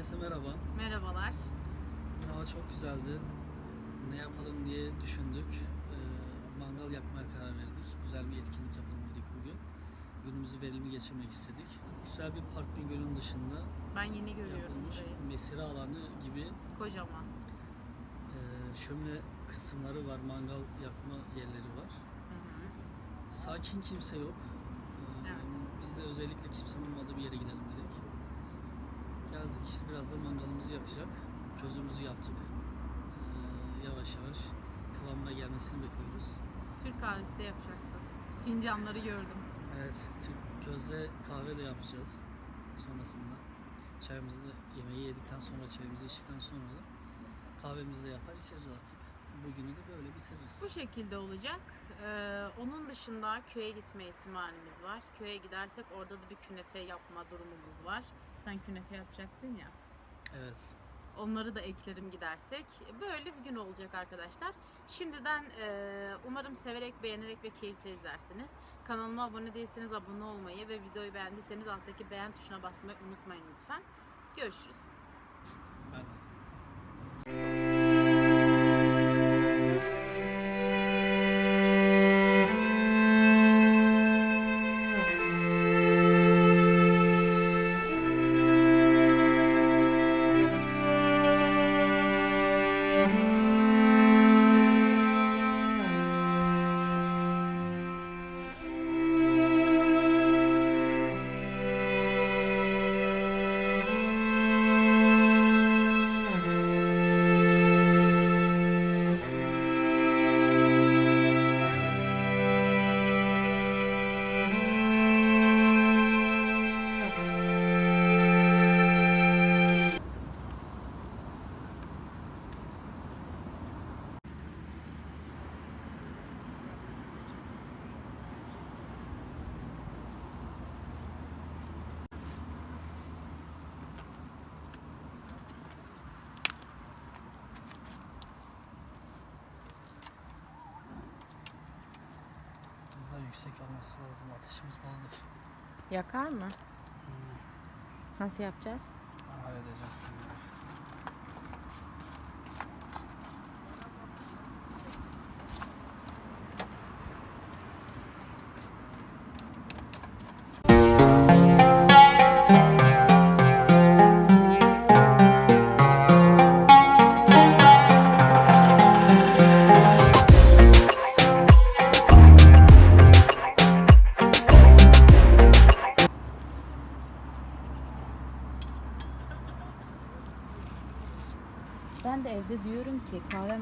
Herkese merhaba. Merhabalar. Bugün hava çok güzeldi. Ne yapalım diye düşündük. Ee, mangal yakmaya karar verdik. Güzel bir etkinlik yapalım dedik bugün. Günümüzü verimli geçirmek istedik. Güzel bir park bir gölün dışında Ben yeni görüyorum yapılmış burayı. mesire alanı gibi Kocaman. e, şömine kısımları var, mangal yakma yerleri var. Hı hı. Sakin kimse yok. Ee, Evet. Biz de özellikle kimsenin olmadığı bir yere gidelim dedik. Geldik işte birazdan mangalımızı yakacak. Közümüzü yaptık. Ee, yavaş yavaş kıvamına gelmesini bekliyoruz. Türk kahvesi de yapacaksın. Fincanları gördüm. Evet, Türk közde kahve de yapacağız sonrasında. Çayımızı da yemeği yedikten sonra, çayımızı içtikten sonra da kahvemizi de yapar içeriz artık. Bugünü de böyle bitiririz. Bu şekilde olacak. Ee, onun dışında köye gitme ihtimalimiz var. Köye gidersek orada da bir künefe yapma durumumuz var. Sen künefe yapacaktın ya. Evet. Onları da eklerim gidersek. Böyle bir gün olacak arkadaşlar. Şimdiden e, umarım severek, beğenerek ve keyifle izlersiniz. Kanalıma abone değilseniz abone olmayı ve videoyu beğendiyseniz alttaki beğen tuşuna basmayı unutmayın lütfen. Görüşürüz. Biraz daha yüksek olması lazım. Ateşimiz boldur. Yakar mı? Hmm, Nasıl yapacağız? ben halledeceğim seni.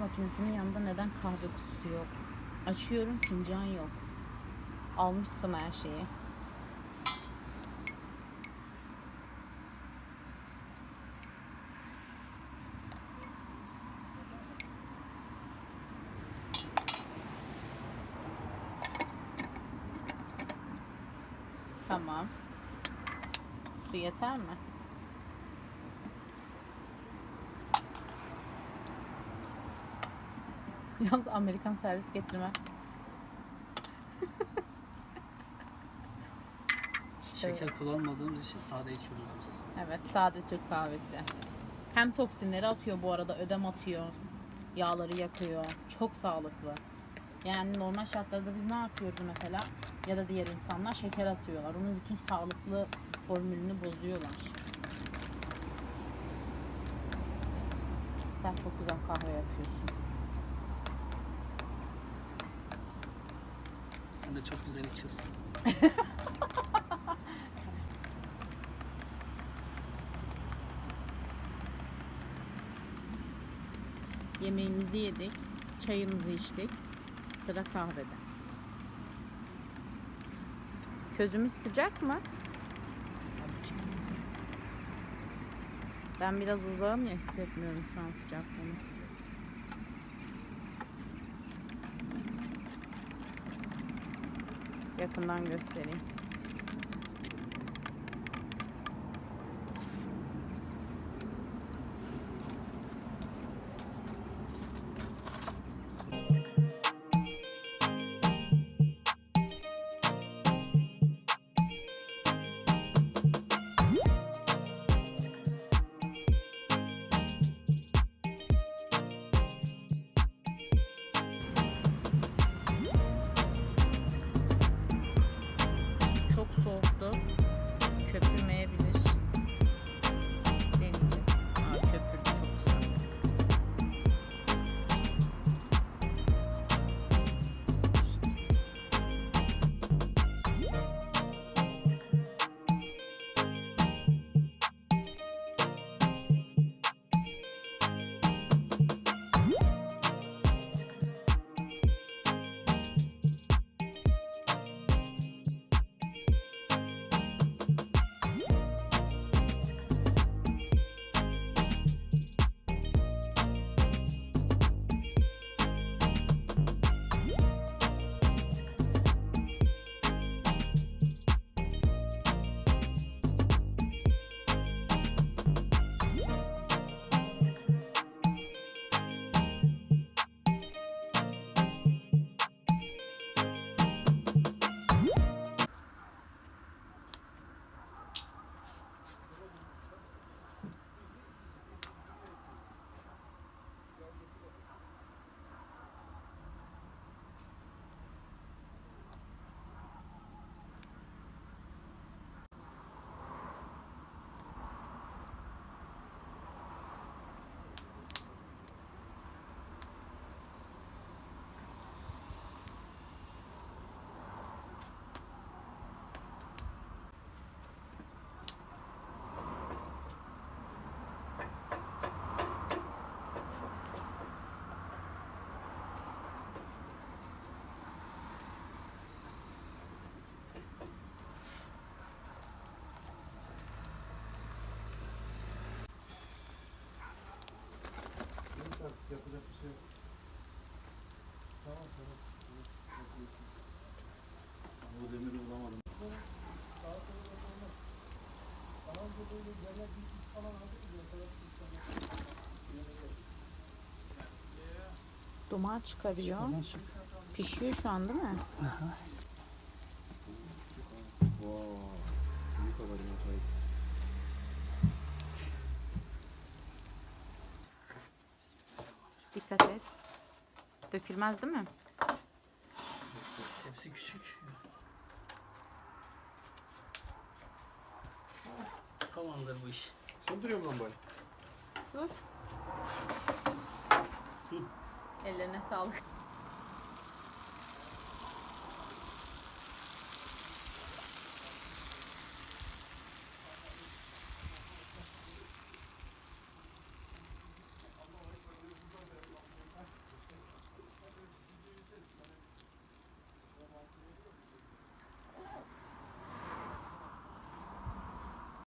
Makinesinin yanında neden kahve kutusu yok? Açıyorum fincan yok. Almışsın her şeyi. Tamam. Su yeter mi? Yalnız Amerikan servis getirme. İşte Şeker kullanmadığımız için sade içiyoruz biz. Evet, sade Türk kahvesi. Hem toksinleri atıyor bu arada, ödem atıyor. Yağları yakıyor. Çok sağlıklı. Yani normal şartlarda biz ne yapıyoruz mesela? Ya da diğer insanlar şeker atıyorlar. Onun bütün sağlıklı formülünü bozuyorlar. Sen çok güzel kahve yapıyorsun. Sen de çok güzel içiyorsun. Yemeğimizi yedik, çayımızı içtik. Sıra kahvede. Közümüz sıcak mı? Tabii ki. Ben biraz uzağım ya hissetmiyorum şu an sıcaklığını. Yakından göstereyim. people. Duman çıkarıyor. Çık. Pişiyor şu an değil mi? Dikkat et. Dökülmez değil mi? Tepsi küçük. Tamamdır bu iş. Söndürüyorum lambayı. Dur. Ellerine sağlık.